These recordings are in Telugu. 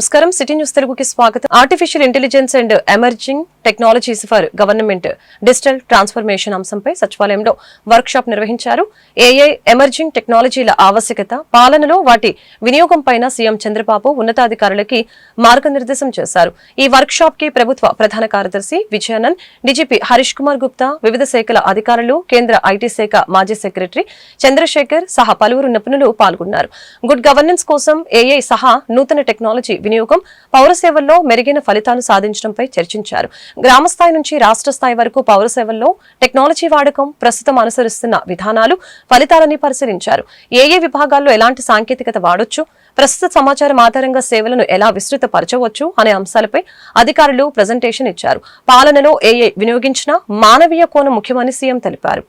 నమస్కారం. సిటీ న్యూస్ తెలుగుకి స్వాగతం. Artificial intelligence and emerging technologies for government digital transformation అంశంపై సచివాలయంలో వర్క్ షాప్ నిర్వహించారు ఏఐ ఎమర్జింగ్ టెక్నాలజీల ఆవశ్యకత పాలనలో వాటి వినియోగం పైన సీఎం చంద్రబాబు ఉన్నతాధికారులకి మార్గనిర్దేశం చేశారు. ఈ వర్క్ షాప్కి ప్రభుత్వ ప్రధాన కార్యదర్శి విజయానంద్ డీజీపీ హరీష్ కుమార్ గుప్తా వివిధ శాఖల అధికారులు కేంద్ర ఐటీ శాఖ మాజీ సెక్రటరీ చంద్రశేఖర్ సహా పలువురు నిపుణులు పాల్గొన్నారు. గుడ్ గవర్నెన్స్ కోసం ఏఐ సహా నూతన టెక్నాలజీ వినియోగం పౌర సేవల్లో మెరుగైన ఫలితాలు సాధించడంపై చర్చించారు. గ్రామ స్థాయి నుంచి రాష్ట్ర స్థాయి వరకు పౌర సేవల్లో టెక్నాలజీ వాడకం ప్రస్తుతం అనుసరిస్తున్న విధానాలు ఫలితాలని పరిశీలించారు. ఏ ఏ విభాగాల్లో ఎలాంటి సాంకేతికత వాడొచ్చు ప్రస్తుత సమాచారం ఆధారంగా సేవలను ఎలా విస్తృతపరచవచ్చు అనే అంశాలపై అధికారులు ప్రజెంటేషన్ ఇచ్చారు. పాలనలో ఏఐ వినియోగించిన మానవీయ కోణం ముఖ్యమని సీఎం తెలిపారు.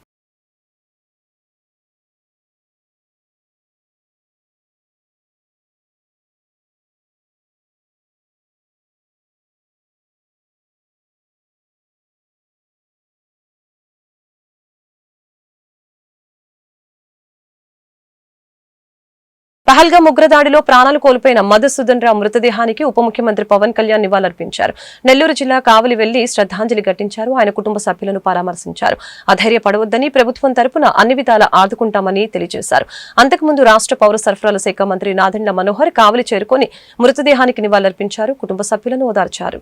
పహల్గా ఉగ్రదాడిలో ప్రాణాలు కోల్పోయిన మధుసూదన్ రావు మృతదేహానికి ఉప ముఖ్యమంత్రి పవన్ కళ్యాణ్ నివాళులర్పించారు. నెల్లూరు జిల్లా కావలి వెళ్ళి శ్రద్ధాంజలి ఘటించారు. ఆయన కుటుంబ సభ్యులను పరామర్శించారు. అధైర్యపడవద్దని ప్రభుత్వం తరపున అన్ని విధాల ఆదుకుంటామని తెలియజేశారు. అంతకుముందు రాష్ట్ర పౌర సరఫరాల శాఖ మంత్రి నాదెండ్ల మనోహర్ కావలి చేరుకొని మృతదేహానికి నివాళులర్పించారు. కుటుంబ సభ్యులను ఓదార్చారు.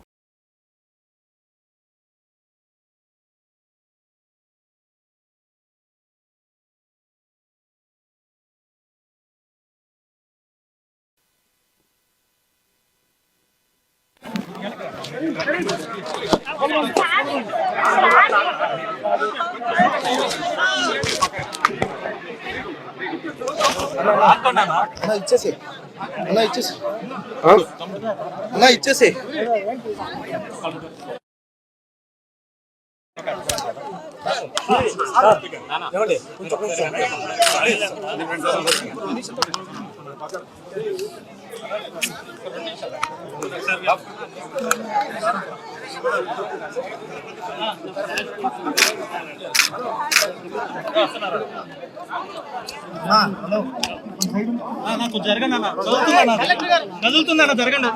అన్నా ఇచ్చేసి అన్నా ఇచ్చేసి అన్నా ఇచ్చేసి హలో నాకు జరగండి అన్న కదులుతుందన్న కదులుతుందన్న జరగండి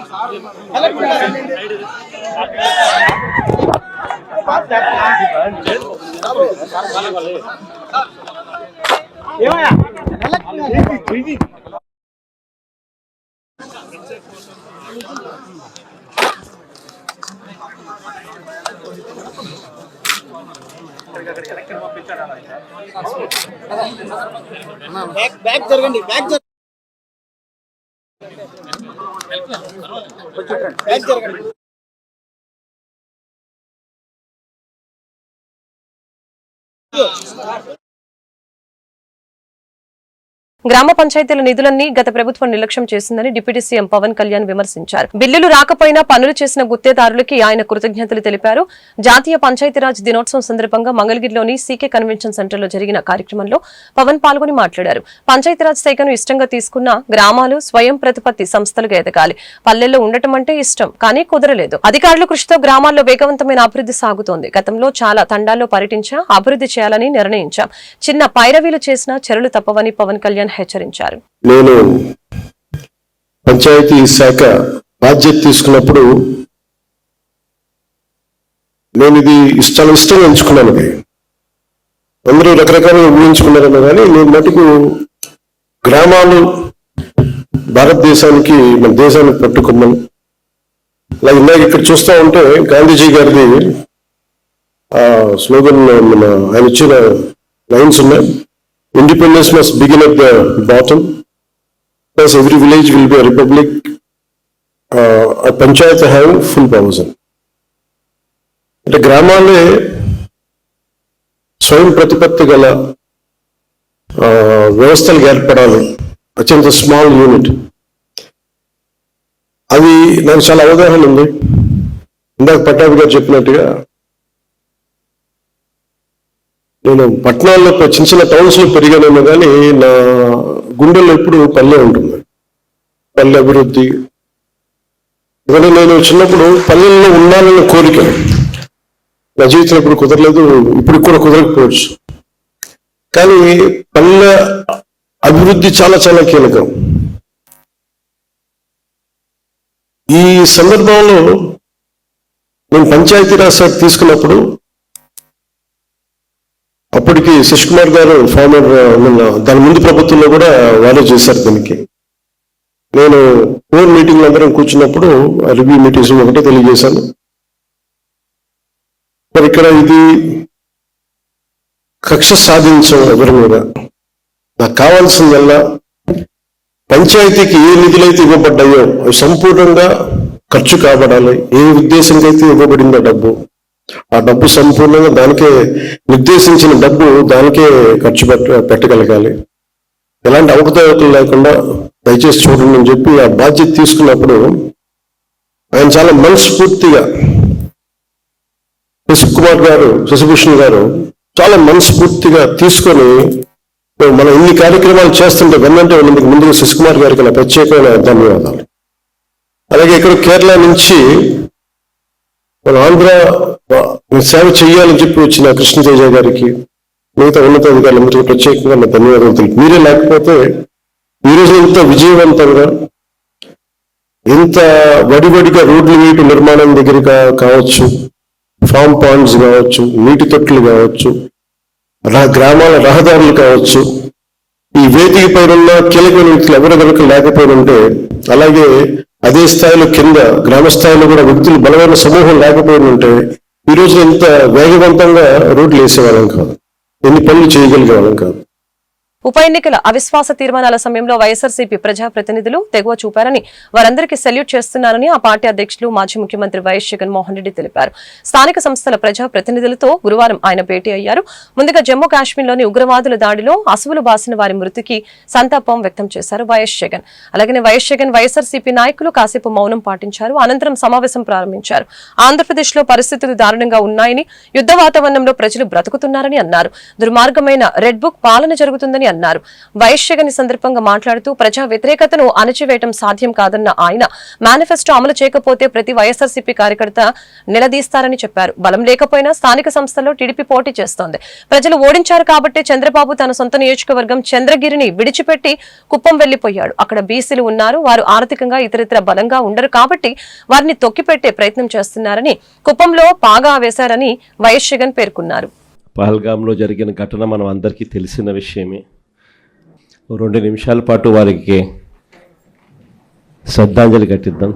ఏమయ్యా? బ్యాక్ జరగండి బ్యాక్ జరగండి. బ్యాక్ జరగండి. గ్రామ పంచాయతీల నిధులన్నీ గత ప్రభుత్వం నిర్లక్ష్యం చేసిందని డిప్యూటీ సీఎం పవన్ కళ్యాణ్ విమర్శించారు. బిల్లులు రాకపోయినా పనులు చేసిన గుత్తేదారులకి ఆయన కృతజ్ఞతలు తెలిపారు. జాతీయ పంచాయతీరాజ్ దినోత్సవం సందర్భంగా మంగళగిరిలోని సీకే కన్వెన్షన్ సెంటర్లో జరిగిన కార్యక్రమంలో పవన్ పాల్గొని మాట్లాడారు. పంచాయతీరాజ్ శాఖను ఇష్టంగా తీసుకున్న గ్రామాలు స్వయం ప్రతిపత్తి సంస్థలుగా ఎదగాలి. పల్లెల్లో ఉండటం అంటే ఇష్టం కానీ కుదరలేదు. అధికారుల కృషితో గ్రామాల్లో వేగవంతమైన అభివృద్ధి సాగుతోంది. గతంలో చాలా తండాల్లో పర్యటించా అభివృద్ధి చేయాలని నిర్ణయించాం. చిన్న పైరవీలు చేసినా చర్యలు తప్పవని పవన్ కళ్యాణ్ హెచ్చరించారు. నేను పంచాయతీ శాఖ బాధ్యత తీసుకున్నప్పుడు నేను ఇది ఇష్టం ఇష్టంగా ఎంచుకున్నాను ఇది అందరూ రకరకాలుగా ఊహించుకున్నారని కానీ నేను మటుకు గ్రామాలు భారతదేశానికి మన దేశానికి పట్టుకున్నాం. అలా ఇందాక ఇక్కడ చూస్తా ఉంటే గాంధీజీ గారిది ఆ స్లోగన్ మన ఆయన ఇచ్చిన లైన్స్ ఉన్నాయి. Independence must begin at the bottom plus every village will be republic panchayat have full powers అంటే గ్రామాలే స్వయం ప్రతిపత్తి గల వ్యవస్థలు ఏర్పడాలి అత్యంత స్మాల్ యూనిట్ అది నాకు చాలా అవగాహన ఉంది ఇందాక పట్టాభి గారు చెప్పినట్టుగా నేను పట్టణాల్లో చిన్న చిన్న టౌన్స్లో పెరిగానేమో కానీ నా గుండెల్లో ఎప్పుడు పల్లె ఉంటుంది. పల్లె అభివృద్ధి. ఎందుకంటే నేను చిన్నప్పుడు పల్లెల్లో ఉండాలన్న కోరిక. నా జీవితంలో ఇప్పుడు కుదరలేదు ఇప్పుడు కూడా కుదరకపోవచ్చు. కానీ పల్లె అభివృద్ధి చాలా చాలా కీలకం. ఈ సందర్భంలో నేను పంచాయతీరాజ్ సార్ తీసుకున్నప్పుడు అప్పటికి శశి కుమార్ గారు ఫార్మర్ దాని ముందు ప్రభుత్వంలో కూడా వాలో చేశారు దీనికి. నేను ఫోన్ మీటింగ్లు అందరం కూర్చున్నప్పుడు రివ్యూ మీటింగ్స్ ఒకటే తెలియజేశాను. మరి ఇక్కడ ఇది కక్ష సాధించడం ఎవరి మీద? నాకు కావాల్సిందల్లా పంచాయతీకి ఏ నిధులైతే ఇవ్వబడ్డాయో అవి సంపూర్ణంగా ఖర్చు కాబడాలి. ఏ ఉద్దేశంగా అయితే ఇవ్వబడిందో డబ్బు. ఆ డబ్బు సంపూర్ణంగా దానికే నిర్దేశించిన డబ్బు దానికే ఖర్చు పెట్ట పెట్టగలగాలి. ఎలాంటి అవకతవకలు లేకుండా దయచేసి చూడండి అని చెప్పి ఆ బాధ్యత తీసుకున్నప్పుడు ఆయన చాలా మనస్ఫూర్తిగా శశికుమార్ గారు శశిభూషణ్ గారు చాలా మనస్ఫూర్తిగా తీసుకొని మనం ఇన్ని కార్యక్రమాలు చేస్తుంటే వెన్నంటే ఉన్నందుకు ముందుగా శశికుమార్ గారికి నా ప్రత్యేకమైన ధన్యవాదాలు. అలాగే ఇక్కడ కేరళ నుంచి మన ఆంధ్ర సేవ చేయాలని చెప్పి వచ్చిన కృష్ణతేజ గారికి మిగతా ఉన్నతాధికారులందరికీ ప్రత్యేకంగా నా ధన్యవాదాలు తెలుపు మీరే లేకపోతే ఈరోజు రోజు ఇంత విజయవంతంగా ఇంత వడివడిగా రోడ్లు నీటి నిర్మాణం దగ్గర కావచ్చు ఫామ్ పాండ్స్ కావచ్చు నీటి తొట్లు కావచ్చు రా- గ్రామాల రహదారులు కావచ్చు ఈ వేదిక పైన కీలకమైన వ్యక్తులు ఎవరెవరికి లేకపోయినంటే అలాగే అదే స్థాయిలో కింద గ్రామ స్థాయిలో కూడా వ్యక్తులు బలమైన సమూహం లేకపోయిన ఉంటే ఈ రోజు ఇంత వేగవంతంగా రోడ్లు వేసేవాళ్ళం కాదు. ఎన్ని పనులు చేయగలిగే వాళ్ళం కాదు. ఉప ఎన్నికల అవిశ్వాస తీర్మానాల సమయంలో వైఎస్ఆర్సీపీ ప్రజాప్రతినిధులు తెగువ చూపారని వారందరికీ సెల్యూట్ చేస్తున్నారని ఆ పార్టీ అధ్యక్షులు మాజీ ముఖ్యమంత్రి వైఎస్ జగన్మోహన్ రెడ్డి తెలిపారు. స్థానిక సంస్థల ప్రజాప్రతినిధులతో గురువారం ఆయన భేటీ అయ్యారు. ముందుగా జమ్మూ కాశ్మీర్లోని ఉగ్రవాదుల దాడిలో అసువులు బాసిన వారి మృతికి సంతాపం వ్యక్తం చేశారు వైఎస్ జగన్. అలాగే వైఎస్ జగన్ వైఎస్ఆర్సీపీ నాయకులు కాసేపు మౌనం పాటించారు. అనంతరం సమావేశం ప్రారంభించారు. ఆంధ్రప్రదేశ్లో పరిస్థితులు దారుణంగా ఉన్నాయని యుద్ధ వాతావరణంలో ప్రజలు బ్రతుకుతున్నారని అన్నారు. దుర్మార్గమైన రెడ్ బుక్ పాలన జరుగుతుందని అన్నారు. వైశ్యగని సందర్భంగా మాట్లాడుతూ ప్రజా వ్యతిరేకతను అణచివేయటం సాధ్యం కాదన్న ఆయన మేనిఫెస్టో అమలు చేయకపోతే ప్రతి వైఎస్ఆర్సీపీ కార్యకర్త నిలదీస్తారని చెప్పారు. బలం లేకపోయినా స్థానిక సంస్థల్లో టీడీపీ పోటీ చేస్తోంది. ప్రజలు ఓడించారు కాబట్టి చంద్రబాబు తన సొంత నియోజకవర్గం చంద్రగిరిని విడిచిపెట్టి కుప్పం వెళ్ళిపోయాడు అక్కడ బీసీలు ఉన్నారు. వారు ఆర్థికంగా ఇతరితర బలంగా ఉండరు కాబట్టి వారిని తొక్కిపెట్టే ప్రయత్నం చేస్తున్నారని కుప్పంలో పాగా వేశారని వైఎస్ జగన్ పేర్కొన్నారు. పహల్గాంలో జరిగిన ఘటన మనం అందరికీ తెలిసిన విషయమే. రెండు నిమిషాల పాటు వారికి శ్రద్ధాంజలి ఘటిద్దాం.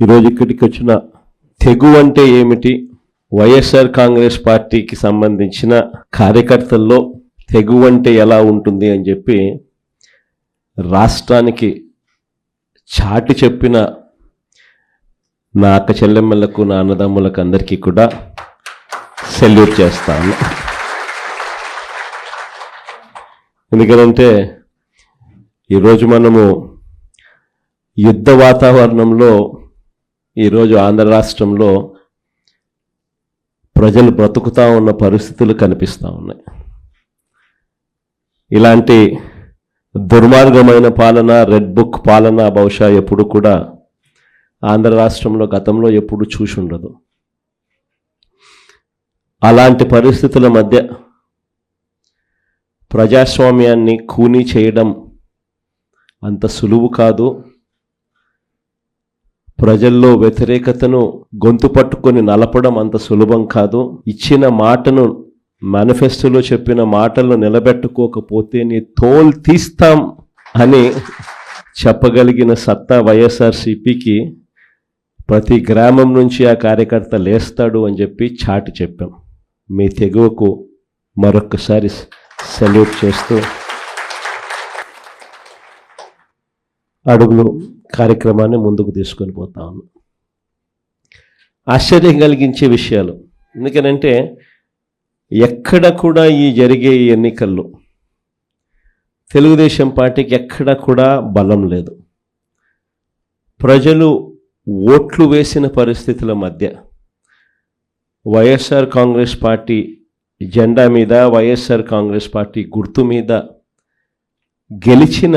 ఈరోజు ఇక్కడికి వచ్చిన తెగు అంటే ఏమిటి? వైఎస్ఆర్ కాంగ్రెస్ పార్టీకి సంబంధించిన కార్యకర్తల్లో తెగు అంటే ఎలా ఉంటుంది అని చెప్పి రాష్ట్రానికి చాటి చెప్పిన నా అక్క చెల్లెమ్మలకు నా అన్నదమ్ములకు అందరికీ కూడా సెల్యూట్ చేస్తాను. ఎందుకంటే ఈరోజు మనము యుద్ధ వాతావరణంలో ఈరోజు ఆంధ్ర రాష్ట్రంలో ప్రజలు బ్రతుకుతా ఉన్న పరిస్థితులు కనిపిస్తూ ఉన్నాయి. ఇలాంటి దుర్మార్గమైన పాలన రెడ్ బుక్ పాలన బహుశా ఎప్పుడు కూడా ఆంధ్ర రాష్ట్రంలో గతంలో ఎప్పుడు చూసి ఉండదు. అలాంటి పరిస్థితుల మధ్య ప్రజాస్వామ్యాన్ని కూనీ చేయడం అంత సులువు కాదు. ప్రజల్లో వ్యతిరేకతను గొంతు పట్టుకొని నలపడం అంత సులభం కాదు. ఇచ్చిన మాటను మేనిఫెస్టోలో చెప్పిన మాటలను నిలబెట్టుకోకపోతే నీ తోలు తీస్తాం అని చెప్పగలిగిన సత్తా వైఎస్ఆర్సిపికి ప్రతి గ్రామం నుంచి ఆ కార్యకర్త లేస్తాడు అని చెప్పి చాటి చెప్పాం. మీ తెగువకు మరొక్కసారి సెల్యూట్ చేస్తూ అడుగులు కార్యక్రమాన్ని ముందుకు తీసుకొని పోతా ఉన్నాం. ఆశ్చర్యం కలిగించే విషయాలు. ఎందుకనంటే ఎక్కడ కూడా ఈ జరిగే ఈ ఎన్నికల్లో తెలుగుదేశం పార్టీకి ఎక్కడ కూడా బలం లేదు. ప్రజలు ఓట్లు వేసిన పరిస్థితుల మధ్య వైఎస్ఆర్ కాంగ్రెస్ పార్టీ జెండా మీద వైఎస్ఆర్ కాంగ్రెస్ పార్టీ గుర్తు మీద గెలిచిన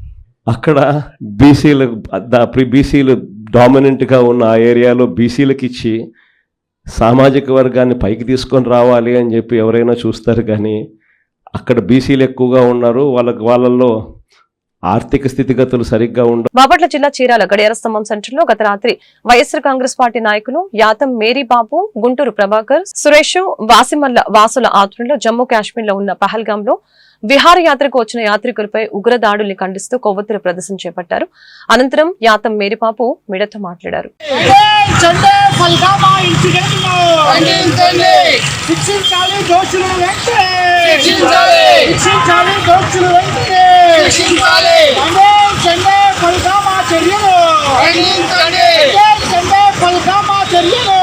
అక్కడ బీసీలు బీసీలు డామినెంట్గా ఉన్న ఆ ఏరియాలో బీసీలకు ఇచ్చి సామాజిక వర్గాన్ని పైకి తీసుకొని రావాలి అని చెప్పి ఎవరైనా చూస్తారు కానీ అక్కడ బీసీలు ఎక్కువగా ఉన్నారు. వాళ్ళకి వాళ్ళల్లో ఆర్థిక స్థితిగతులు సరిగ్గా ఉండవు బాపట్ల జిల్లా చీరాల గడియార స్తంభం సెంటర్లో గత రాత్రి వైఎస్ఆర్ కాంగ్రెస్ పార్టీ నాయకులు యాతం మేరీబాబు గుంటూరు ప్రభాకర్ సురేష్ వాసిమల్ల వాసుల ఆధ్వర్యంలో జమ్మూ కాశ్మీర్లో ఉన్న పహల్గాం లో విహారయాత్రకు వచ్చిన యాత్రికులపై ఉగ్రదాడుల్ని ఖండిస్తూ కొవ్వొత్తుల ప్రదర్శన చేపట్టారు అనంతరం యాతం మేరిపాపు మిడతో మాట్లాడారు చండే పల్గామా ఇన్సిడెంట్ను శిక్షించాలి దోషులను వెంటనే శిక్షించాలి దోషులు వెంటనే చండే చండే పల్గామా చర్యలు చండే చండే పల్గామా చర్యలు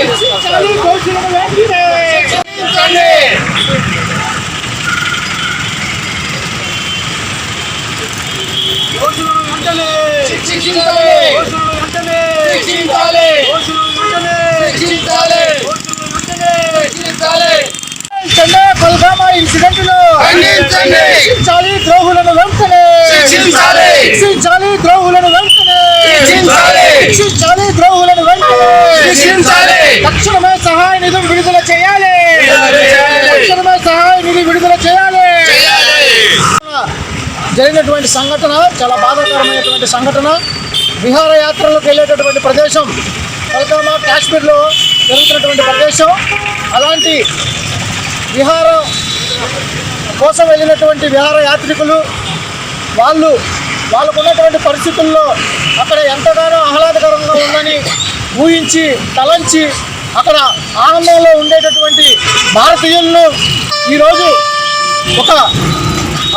శిక్షించాలి దోషులను వెంటనే దోషులను వెంటనే శిక్షించాలి దోషులను వెంటనే శిక్షించాలి దోషులను వెంటనే శిక్షించాలి దోషులను వెంటనే శిక్షించాలి చెన్నై పల్గామా ఇన్సిడెంట్లో. శిక్షించాలి! ద్రోహులను వెంటనే! శిక్షించాలి. ద్రోహులను వెంటనే. శిక్షించాలి! ద్రోహులను వెంటనే! జరిగినటువంటి సంఘటన చాలా బాధాకరమైనటువంటి సంఘటన. విహారయాత్రలకు వెళ్ళేటటువంటి ప్రదేశం పల్గామా కాశ్మీర్లో జరుగుతున్నటువంటి ప్రదేశం. అలాంటి విహార కోసం వెళ్ళినటువంటి విహార యాత్రికులు వాళ్ళు వాళ్ళకు ఉన్నటువంటి పరిస్థితుల్లో అక్కడ ఎంతగానో ఆహ్లాదకరంగా ఉందని ఊహించి తలంచి అక్కడ ఆనందంలో ఉండేటటువంటి భారతీయులను ఈరోజు ఒక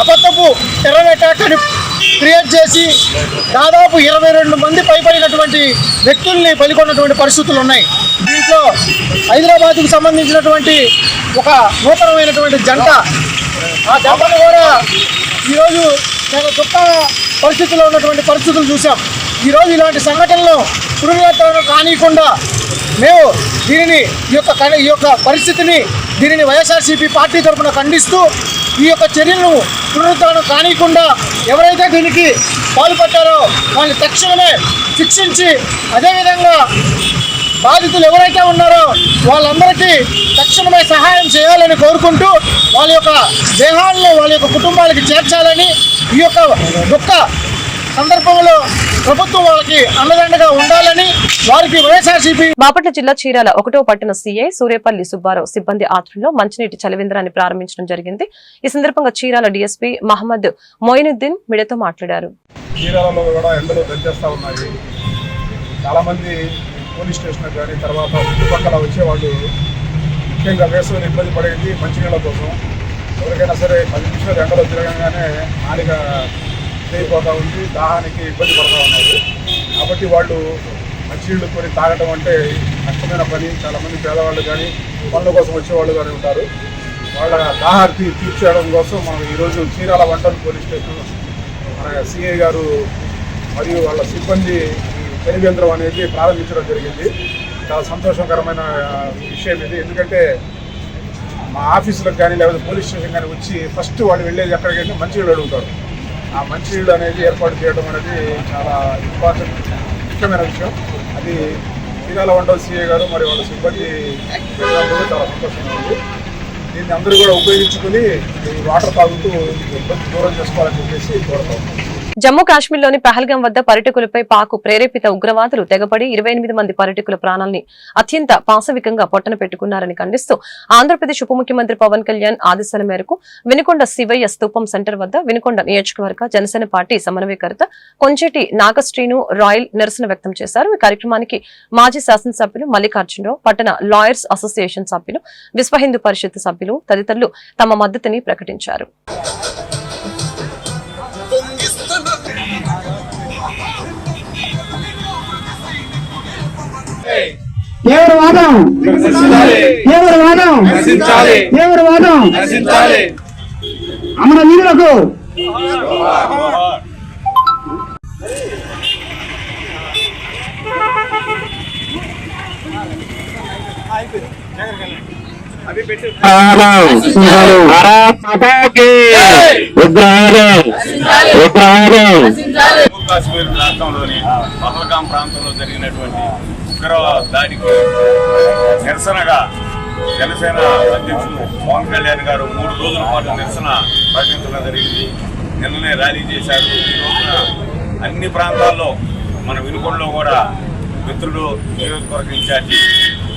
అబద్ధపు టెర్రర్ అటాక్ని క్రియేట్ చేసి దాదాపు ఇరవై రెండు మంది పైబడినటువంటి వ్యక్తుల్ని పలికొన్నటువంటి పరిస్థితులు ఉన్నాయి. దీంట్లో హైదరాబాద్కు సంబంధించినటువంటి ఒక నూతనమైనటువంటి జంట ఆ జంటను కూడా ఈరోజు చాలా దుఃఖ పరిస్థితుల్లో ఉన్నటువంటి పరిస్థితులు చూసాం ఈరోజు ఇలాంటి సంఘటనలు పురుగులతో కానియకుండా మేము దీనిని ఈ యొక్క ఈ యొక్క పరిస్థితిని దీనిని వైఎస్ఆర్సీపీ పార్టీ తరఫున ఖండిస్తూ ఈ యొక్క చర్యలను పునరుద్ధరణ కానియకుండా ఎవరైతే దీనికి పాల్పడ్డారో వాళ్ళని తక్షణమే శిక్షించి అదేవిధంగా బాధితులు ఎవరైతే ఉన్నారో వాళ్ళందరికీ తక్షణమే సహాయం చేయాలని కోరుకుంటూ వాళ్ళ యొక్క దేహాలను వాళ్ళ యొక్క కుటుంబాలకి చేర్చాలని ఈ యొక్క దుఃఖ సందర్భంలో ప్రభుత్వం వాళ్ళకి అండదండగా ఉండాలని వారికి వైఎస్ఆర్సీపీ బాపట్ల జిల్లా చీరాల ఒకటో పట్టణ సీఐ సూర్యపల్లి సుబ్బారావు సిబ్బంది ఆధ్వర్యంలో మంచినీటి చలివింద్రాన్ని ప్రారంభించడం జరిగింది. ఈ సందర్భంగా చీరాల డీఎస్పీ మహమ్మద్ మొయినుద్దీన్ మీడియాతో మాట్లాడారు. చీరాలలో కూడా ఎండలు దంచేస్తూ ఉన్నాయి. చాలామంది పోలీస్ స్టేషన్ కానీ తర్వాత చుట్టుపక్కల వచ్చేవాళ్ళు ముఖ్యంగా వేసవిని ఇబ్బంది పడేది మంచినీళ్ళ కోసం. ఎవరికైనా సరే పది నిమిషాలు ఎండలో తిరగగానే నాలిక అయిపోతూ ఉంది దాహానికి ఇబ్బంది పడుతూ ఉన్నారు. కాబట్టి వాళ్ళు మంచినీళ్ళు కొని తాగడం అంటే కష్టమైన పని. చాలామంది పేదవాళ్ళు కానీ పనుల కోసం వచ్చేవాళ్ళు కానీ ఉంటారు. వాళ్ళ దాహార్తి తీర్చేయడం కోసం మనం ఈరోజు చీరాల వంటలు పోలీస్ స్టేషన్ మన సిఐ గారు మరియు వాళ్ళ సిబ్బంది ఈ తెలివేంద్రం అనేది ప్రారంభించడం జరిగింది. చాలా సంతోషకరమైన విషయం ఇది. ఎందుకంటే మా ఆఫీసులకు కానీ లేకపోతే పోలీస్ స్టేషన్ కానీ వచ్చి ఫస్ట్ వాళ్ళు వెళ్ళేది ఎక్కడికైతే మంచిగా అడుగుతారు. ఆ మంచినీళ్ళు అనేది ఏర్పాటు చేయడం అనేది చాలా ఇంపార్టెంట్ ముఖ్యమైన విషయం. అది చీరాల వంటల సీఏ గారు మరి వాళ్ళ సిబ్బంది చాలా సంతోషంగా ఉంది. దీన్ని అందరూ కూడా ఉపయోగించుకుని ఈ వాటర్ తాగుతూ దూరం చేసుకోవాలని చెప్పేసి కోరుతాం జమ్మూ కాశ్మీర్లోని పహల్గాం వద్ద పర్యటకులపై పాకు ప్రేరేపిత ఉగ్రవాదులు తెగపడి ఇరవై ఎనిమిది మంది పర్యటకుల ప్రాణాలని అత్యంత పాశవికంగా పొట్టన పెట్టుకున్నారని ఖండిస్తూ ఆంధ్రప్రదేశ్ ఉప ముఖ్యమంత్రి పవన్ కళ్యాణ్ ఆదేశాల మేరకు వినుకొండ శివయ్య స్తూపం సెంటర్ వద్ద వినుకొండ నియోజకవర్గ జనసేన పార్టీ సమన్వయకర్త కొంచెటి నాగశ్రీను రాయల్ నిరసన వ్యక్తం చేశారు. ఈ కార్యక్రమానికి మాజీ శాసనసభ్యులు మల్లికార్జునరావు పట్టణ లాయర్స్ అసోసియేషన్ సభ్యులు విశ్వ హిందూ పరిషత్ సభ్యులు తదితరులు తమ మద్దతుని ప్రకటించారు. ఎవరు వాదం? ఎవరు వాదం? నశించాలి. ఎవరు వాదం? నశించాలి. అమర వీరులకు జమ్మూ కాశ్మీర్ రాష్ట్రంలోని పహల్గాం ప్రాంతంలో జరిగినటువంటి ఉగ్ర దాడికి నిరసనగా జనసేన అధ్యక్షులు పవన్ కళ్యాణ్ గారు మూడు రోజుల పాటు నిరసన ప్రకటించడం జరిగింది. నిన్ననే ర్యాలీ చేశారు. ఈ రోజున అన్ని ప్రాంతాల్లో మన వినుకొండలో కూడా మిత్రుడు నియోజకవర్గ ఇన్ఛార్జి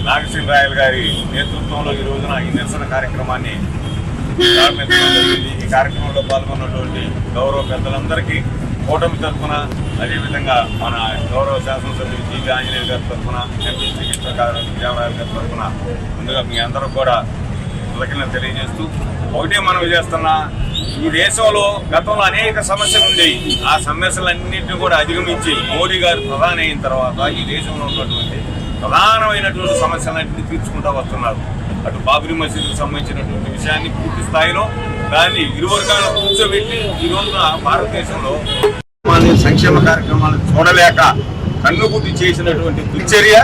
నాగసింహ రాయల్ గారి నేతృత్వంలో ఈ రోజున ఈ నిరసన కార్యక్రమాన్ని ప్రారంభించడం జరిగింది. ఈ కార్యక్రమంలో పాల్గొన్నటువంటి గౌరవ పెద్దలందరికీ కూటమి తరఫున అదేవిధంగా మన గౌరవ శాసనసభ్యులు జీవి ఆంజనేయులు గారి తరఫున ఎంపీ శ్రీకృష్ణ గారు దేవరాయలు గారి తరఫున ముందుగా మీ అందరూ కూడా కృతజ్ఞత తెలియజేస్తూ ఒకటే మనం చేస్తున్న ఈ దేశంలో గతంలో అనేక సమస్యలు ఉండేవి. ఆ సమస్యలన్నింటినీ కూడా అధిగమించి మోడీ గారు ప్రధాని అయిన తర్వాత ఈ దేశంలో ఉన్నటువంటి ప్రధానమైనటువంటి సమస్యలన్నింటినీ తీర్చుకుంటూ వస్తున్నారు. అటు బాబ్రీ మసీదుకు సంబంధించినటువంటి విషయాన్ని పూర్తి స్థాయిలో దాన్ని ఇరు కూర్చోబెట్టి ఈ రోజున భారతదేశంలో సంక్షేమ కార్యక్రమాలు చూడలేక కన్నుగుడ్డి చేసినటువంటి దుర్చర్య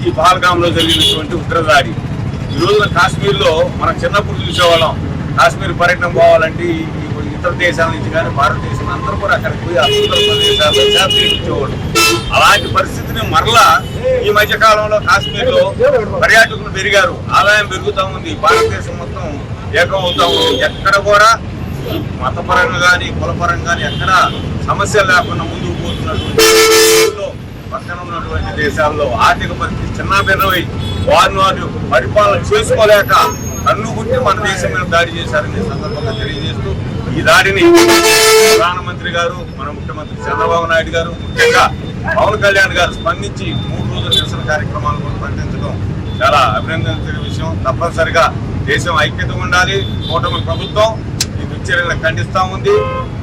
ఈ పహల్గాంలో జరిగినటువంటి ఉగ్రదాడి ఈ రోజున కాశ్మీర్లో మనం చిన్నప్పుడు చూసేవాళ్ళం. కాశ్మీర్ పర్యటన పోవాలంటే ఈ ఇతర దేశాల నుంచి కానీ భారతదేశం అందరూ కూడా అక్కడికి పోయి ఆ సుందర ప్రదేశాల్లో చేపట్టించేవాళ్ళు అలాంటి పరిస్థితిని మరలా ఈ మధ్య కాలంలో కాశ్మీర్లో పర్యాటకులు పెరిగారు. ఆదాయం పెరుగుతూ ఉంది. భారతదేశం మొత్తం ఏకమవుతా ఉంది. ఎక్కడ కూడా మతపరంగా కానీ కులపరంగా కానీ ఎక్కడ సమస్యలు లేకుండా ముందుకు పోతున్నటువంటి పక్కన ఉన్నటువంటి దేశాల్లో ఆర్థిక పరిస్థితి చిన్నభిన్నమై వారిని వారు పరిపాలన చేసుకోలేక కన్నుగుట్టి మన దేశం మీద దాడి చేశారనే సందర్భంగా తెలియజేస్తూ ఈ దాడిని ప్రధానమంత్రి గారు మన ముఖ్యమంత్రి చంద్రబాబు నాయుడు గారు ముఖ్యంగా పవన్ కళ్యాణ్ గారు స్పందించి మూడు రోజుల నిరసన కార్యక్రమాలు కూడా ప్రకటించడం చాలా అభినందించిన విషయం. తప్పనిసరిగా దేశం ఐక్యత ఉండాలి. కూటమి ప్రభుత్వం ఈ దుశ్చర్యలను ఖండిస్తా ఉంది.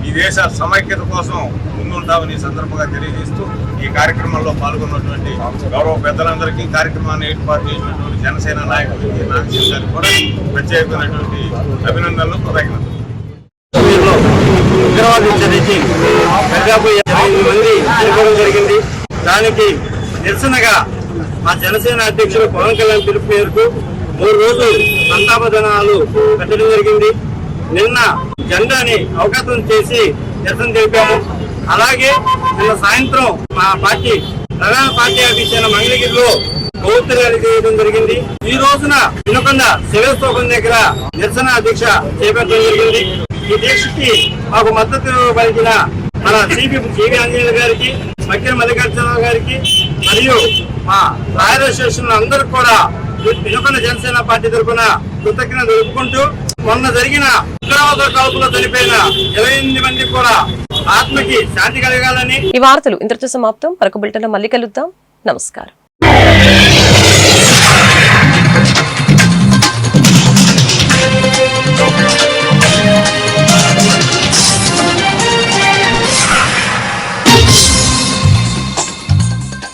ఈ దేశ సమైక్యత కోసం ముందుంటామని ఈ సందర్భంగా తెలియజేస్తూ ఈ కార్యక్రమంలో పాల్గొన్నటువంటి గౌరవ పెద్దలందరికీ కార్యక్రమాన్ని ఏర్పాటు చేసినటువంటి జనసేన నాయకులు నాగేశ్వర గారికి కూడా ప్రత్యేకమైనటువంటి అభినందనలు కృతజ్ఞతలు. ఉగ్రవాదులు చదివి దాదాపు మంది చనిపోవడం జరిగింది. దానికి నిరసనగా మా జనసేన అధ్యక్షుడు పవన్ కళ్యాణ్ పిలుపు మేరకు మూడు రోజులు సంతాప జనాలు పెట్టడం జరిగింది. నిన్న జెండాని అవకాశం చేసి నిరసన తెలిపాము. అలాగే నిన్న సాయంత్రం మా పార్టీ ప్రధాన పార్టీ ఆఫీస్ అయిన మంగళగిరిలో కొవ్వొత్తులు చేయడం జరిగింది. ఈ రోజున వినకొండ శివస్తూపం దగ్గర నిరసన దీక్ష చేపట్టడం జరిగింది. ఈ దీక్షకి మాకు మద్దతు పలికిన మన సిపి జీవి అంజనేయులు గారికి మక్కిన మల్లికార్జున గారికి మరియు మా రాయల్ అసోసియేషన్ అందరూ కూడా యువకుల జనసేన పార్టీ తరఫున కృతజ్ఞత తెలుపుకుంటూ మొన్న జరిగిన ఉగ్రవాద కాపులో చనిపోయిన ఇరవై ఎనిమిది మంది కూడా ఆత్మకి శాంతి కలగాలని ఈ వార్తలు ఇంత సమాప్తం. మరొక బిల్టన్ మళ్ళీ కలుద్దాం. నమస్కారం.